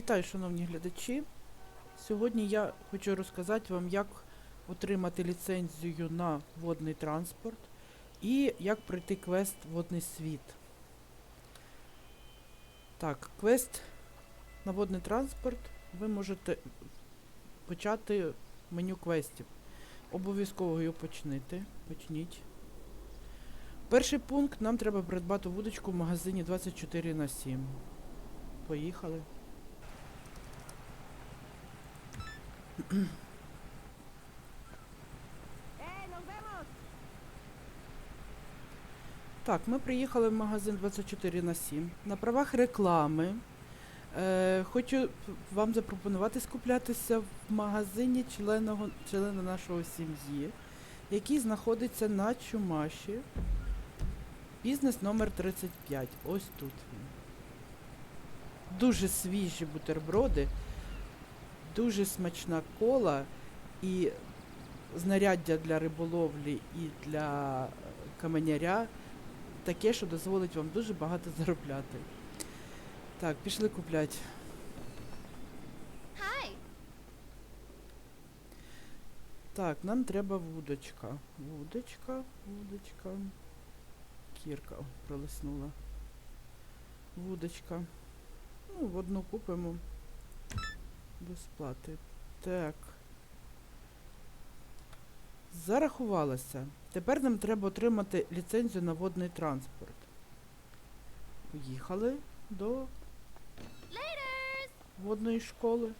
Вітаю, шановні глядачі. Сьогодні я хочу розказати вам, як отримати ліцензію на водний транспорт і як пройти квест Водний світ. Так, квест на водний транспорт ви можете почати меню квестів. Обов'язково його почнити. Почніть. Перший пункт нам треба придбати вудочку в магазині 24 на 7. Поїхали. Так, ми приїхали в магазин 24 на 7. На правах реклами. Е, хочу вам запропонувати скуплятися в магазині членого, члена нашого сім'ї, який знаходиться на Чумаші. Бізнес номер 35. Ось тут він. Дуже свіжі бутерброди, дуже смачна кола і знаряддя для риболовлі і для е, каменяря таке, що дозволить вам дуже багато заробляти. Так, пішли купляти. Так, нам треба вудочка. Вудочка, вудочка. Кірка о, пролиснула. Вудочка. Ну, в одну купимо. Без плати. Так. Зарахувалася. Тепер нам треба отримати ліцензію на водний транспорт. Поїхали до водної школи.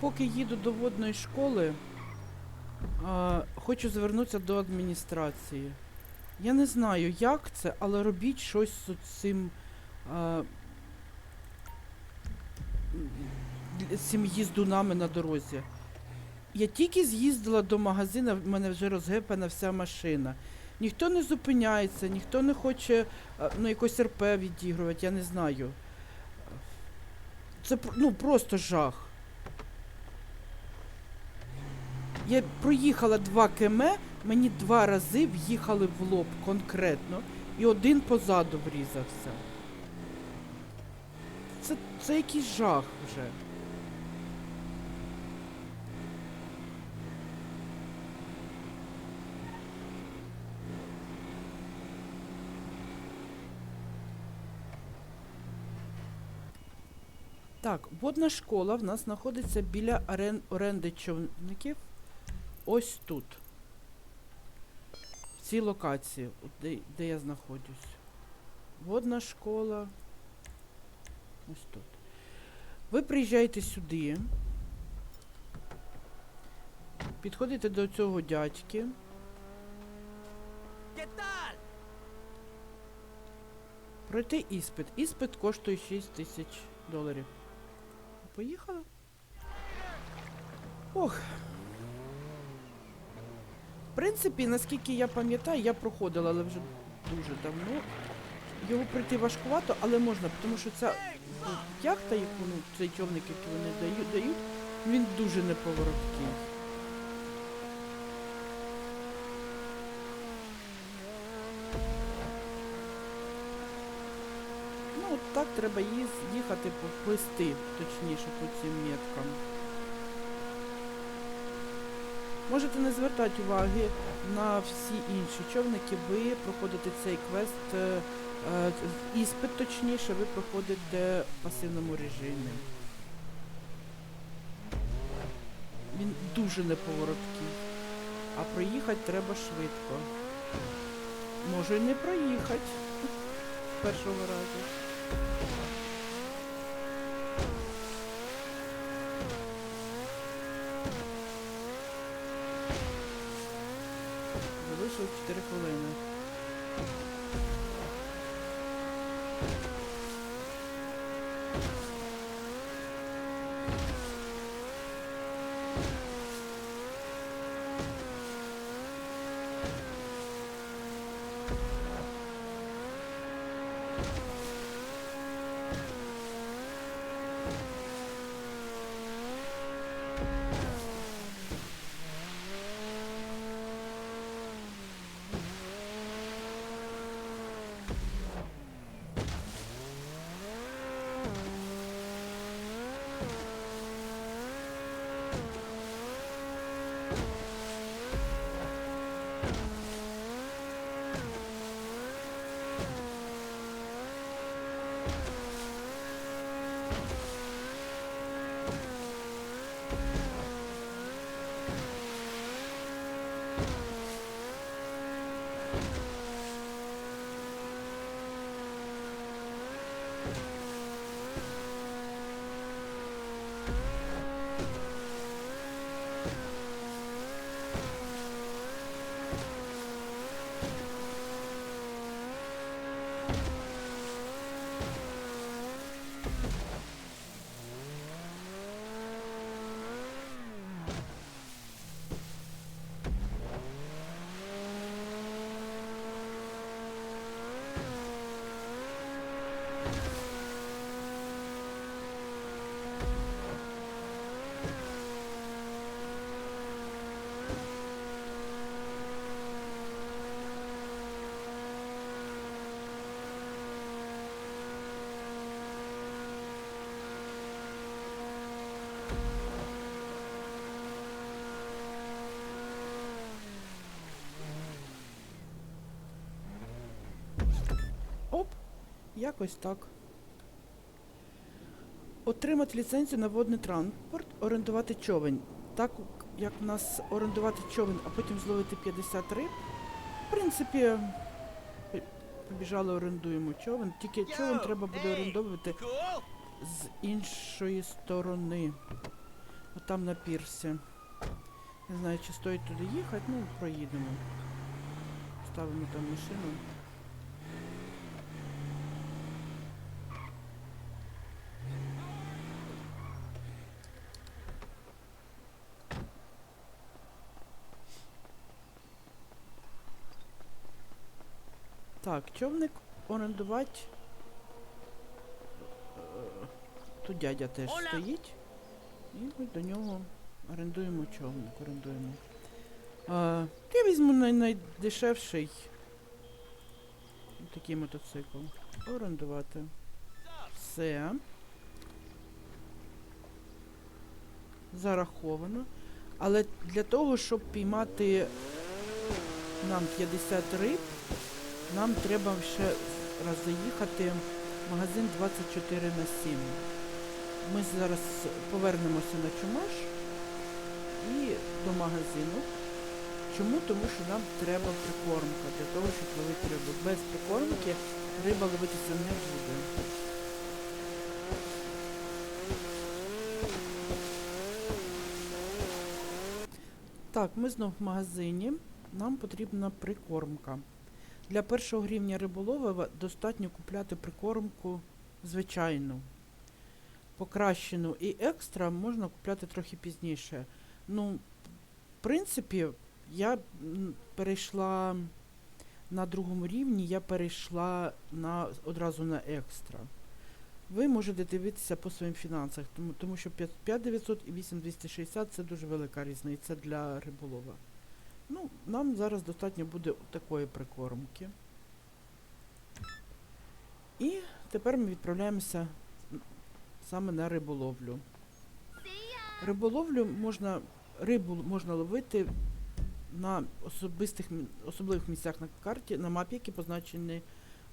Поки їду до водної школи, хочу звернутися до адміністрації. Я не знаю, як це, але робіть щось з цим з цим їздунами на дорозі. Я тільки з'їздила до магазину, в мене вже розгепана вся машина. Ніхто не зупиняється, ніхто не хоче а, ну, якось РП відігрувати, я не знаю. Це ну, просто жах. Я проїхала 2 км, мені два рази в'їхали в лоб конкретно, і один позаду врізався. Це, це якийсь жах вже. Так, водна школа в нас знаходиться біля орен... оренди човників. Ось тут. Цій локації, де, де я знаходжусь. Водна школа. Ось тут. Ви приїжджаєте сюди. Підходите до цього дядьки. Пройти іспит. Іспит коштує 6 тисяч доларів. Поїхали? Ох. Принципі, наскільки я пам'ятаю, я проходила, але вже дуже давно. Його пройти важкувато, але можна, тому що ця яхта, яку ну, цей човник, який вони дають, дають, він дуже неповороткий. Ну, от так треба їхати поплисти, точніше, по цим меткам. Можете не звертати уваги на всі інші човники, ви проходите цей квест, е, е, іспит точніше, ви проходите в пасивному режимі. Він дуже неповороткий. А проїхати треба швидко. Може і не проїхати першого разу. ter problema. Якось так. Отримати ліцензію на водний транспорт, орендувати човен. Так як в нас орендувати човен, а потім зловити 50 риб. В принципі, побіжали, орендуємо човен. Тільки човен треба буде орендовувати з іншої сторони. Отам на пірсі. Не знаю, чи стоїть туди їхати, ну проїдемо. Ставимо там машину. Так, човник орендувати. Тут дядя теж Оля! стоїть. І ми до нього орендуємо човник, орендуємо. А, я візьму най найдешевший такий мотоцикл. Орендувати. Все. Зараховано. Але для того, щоб піймати нам 50 риб, нам треба ще раз заїхати в магазин 24 на 7. Ми зараз повернемося на чумаш і до магазину. Чому? Тому що нам треба прикормка для того, щоб ловити рибу. Без прикормки риба ловитися не буде. Так, ми знов в магазині. Нам потрібна прикормка. Для першого рівня риболова достатньо купляти прикормку звичайну. Покращену і екстра можна купляти трохи пізніше. Ну, в принципі, я перейшла на другому рівні, я перейшла на, одразу на екстра. Ви можете дивитися по своїм фінансах, тому, тому що 5900 і 8260 це дуже велика різниця для риболова. Ну, нам зараз достатньо буде такої прикормки. І тепер ми відправляємося саме на риболовлю. Риболовлю можна, рибу можна ловити на особистих, особливих місцях на карті, на мапі, які позначені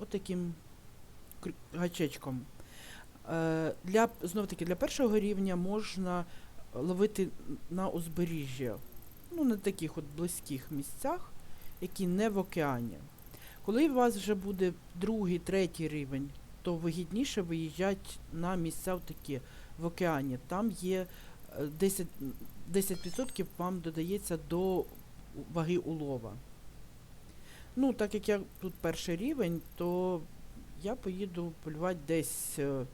отаким гачечком. Е, для, знов таки, для першого рівня можна ловити на узбережжі, ну, на таких от близьких місцях, які не в океані. Коли у вас вже буде другий, третій рівень, то вигідніше виїжджати на місця такі в океані. Там є е, 10, 10% вам додається до ваги улова. Ну, так як я тут перший рівень, то я поїду полювати десь, е,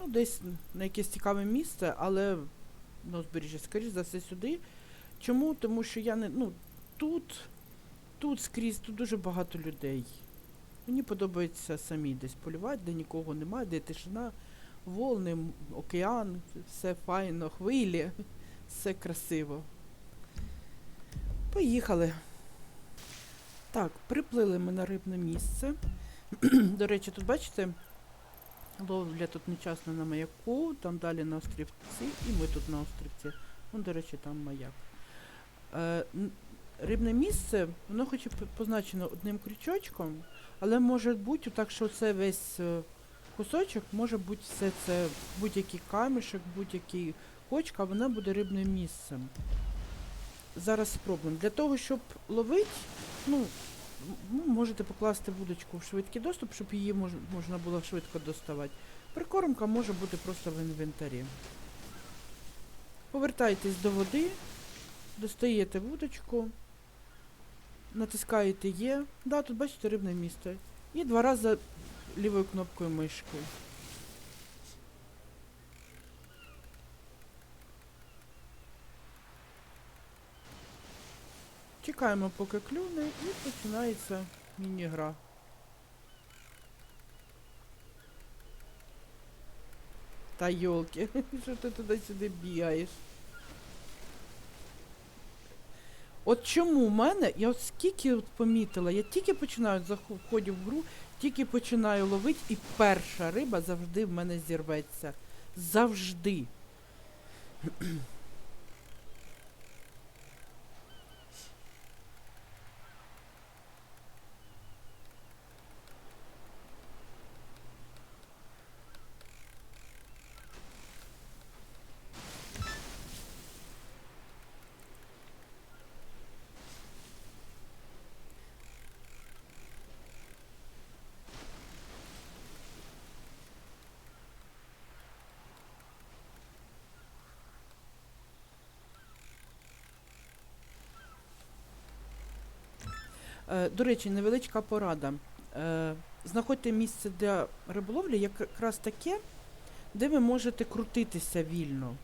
ну, десь на якесь цікаве місце, але на узбережжі, скоріш за все, сюди. Чому? Тому що я не. Ну, тут, тут скрізь, тут дуже багато людей. Мені подобається самі десь полювати, де нікого немає, де тишина, волни, океан, все файно, хвилі, все красиво. Поїхали. Так, приплили ми на рибне місце. До речі, тут бачите, ловля тут нечасно на маяку, там далі на острівці, і ми тут на острівці. Ну, до речі, там маяк. Е, рибне місце, воно хоч і позначено одним крючочком, але може бути так, що це весь е, кусочок, може бути все це будь-який камішок, будь-який кочка, вона буде рибним місцем. Зараз спробуємо. Для того, щоб ловити, ну, ну, можете покласти вудочку в швидкий доступ, щоб її мож, можна було швидко доставати. Прикормка може бути просто в інвентарі. Повертайтесь до води, достаєте вудочку, натискаєте Є. Да, тут бачите рибне місце. І два рази лівою кнопкою мишки. Чекаємо, поки клюне, і починається міні-гра. Та йолки, що ти туди-сюди бігаєш? От чому в мене, я от скільки от помітила, я тільки починаю заходжу в гру, тільки починаю ловити, і перша риба завжди в мене зірветься. Завжди. До речі, невеличка порада. Е, Знаходьте місце для риболовлі якраз таке, де ви можете крутитися вільно.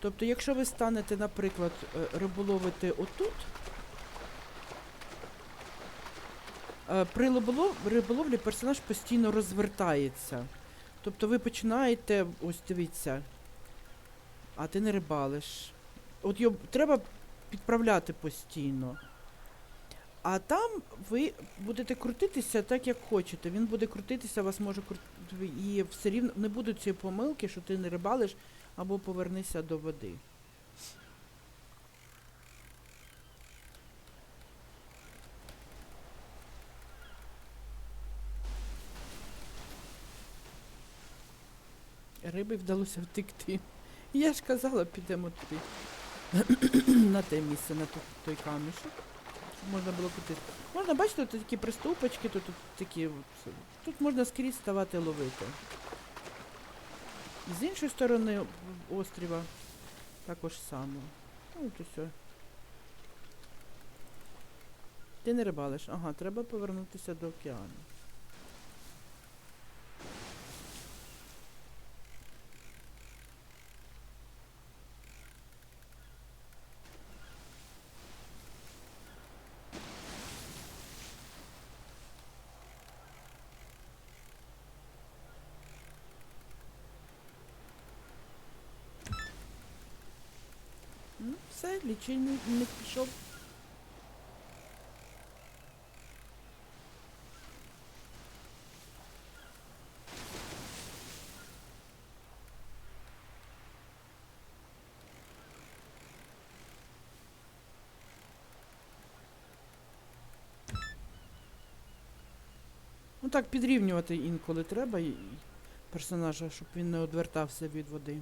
Тобто, якщо ви станете, наприклад, е, риболовити отут, е, при риболовлі персонаж постійно розвертається. Тобто ви починаєте, ось дивіться, а ти не рибалиш. От його треба підправляти постійно. А там ви будете крутитися так, як хочете. Він буде крутитися, вас може крутити. І все рівно не будуть цієї помилки, що ти не рибалиш або повернися до води. Риби вдалося втекти. Я ж казала, підемо туди. на те місце, на той камішок. Можна було купити. Можна, бачите, тут такі приступочки, тут, тут такі. Тут можна скрізь ставати ловити. З іншої сторони острова також само. Ну, от все. Ти не рибалиш. Ага, треба повернутися до океану. Ну, все, лічильник пішов. Ну так, підрівнювати інколи треба персонажа, щоб він не одвертався від води.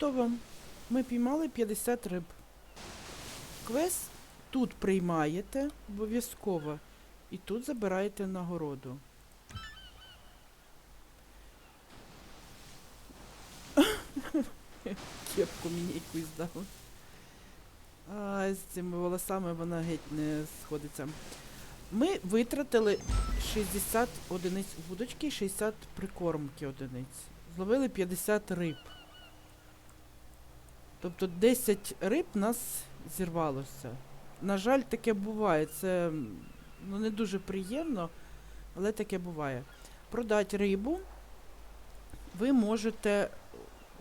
Ото вам. Ми піймали 50 риб. Квест тут приймаєте обов'язково. І тут забираєте нагороду. Кепку мені якусь дали. А з цими волосами вона геть не сходиться. Ми витратили 60 одиниць вудочки і 60 прикормки одиниць. Зловили 50 риб. Тобто 10 риб нас зірвалося. На жаль, таке буває. Це ну, не дуже приємно, але таке буває. Продати рибу ви можете.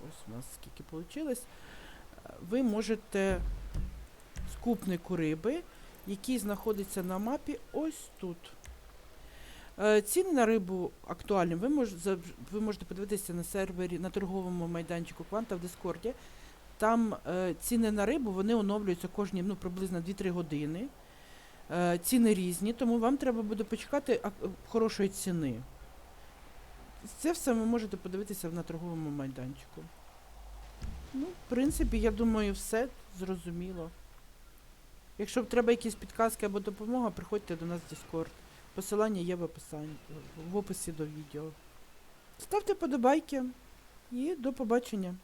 Ось у нас скільки вийшло. Ви можете скупнику риби, який знаходиться на мапі ось тут. Е, Ціни на рибу актуальні. Ви, мож, ви можете подивитися на сервері, на торговому майданчику Кванта в Дискорді. Там е, ціни на рибу вони оновлюються кожні ну, приблизно 2-3 години. Е, ціни різні, тому вам треба буде почекати хорошої ціни. Це все ви можете подивитися на торговому майданчику. Ну, в принципі, я думаю, все зрозуміло. Якщо треба якісь підказки або допомога, приходьте до нас в Discord. Посилання є в описанні, в описі до відео. Ставте подобайки і до побачення.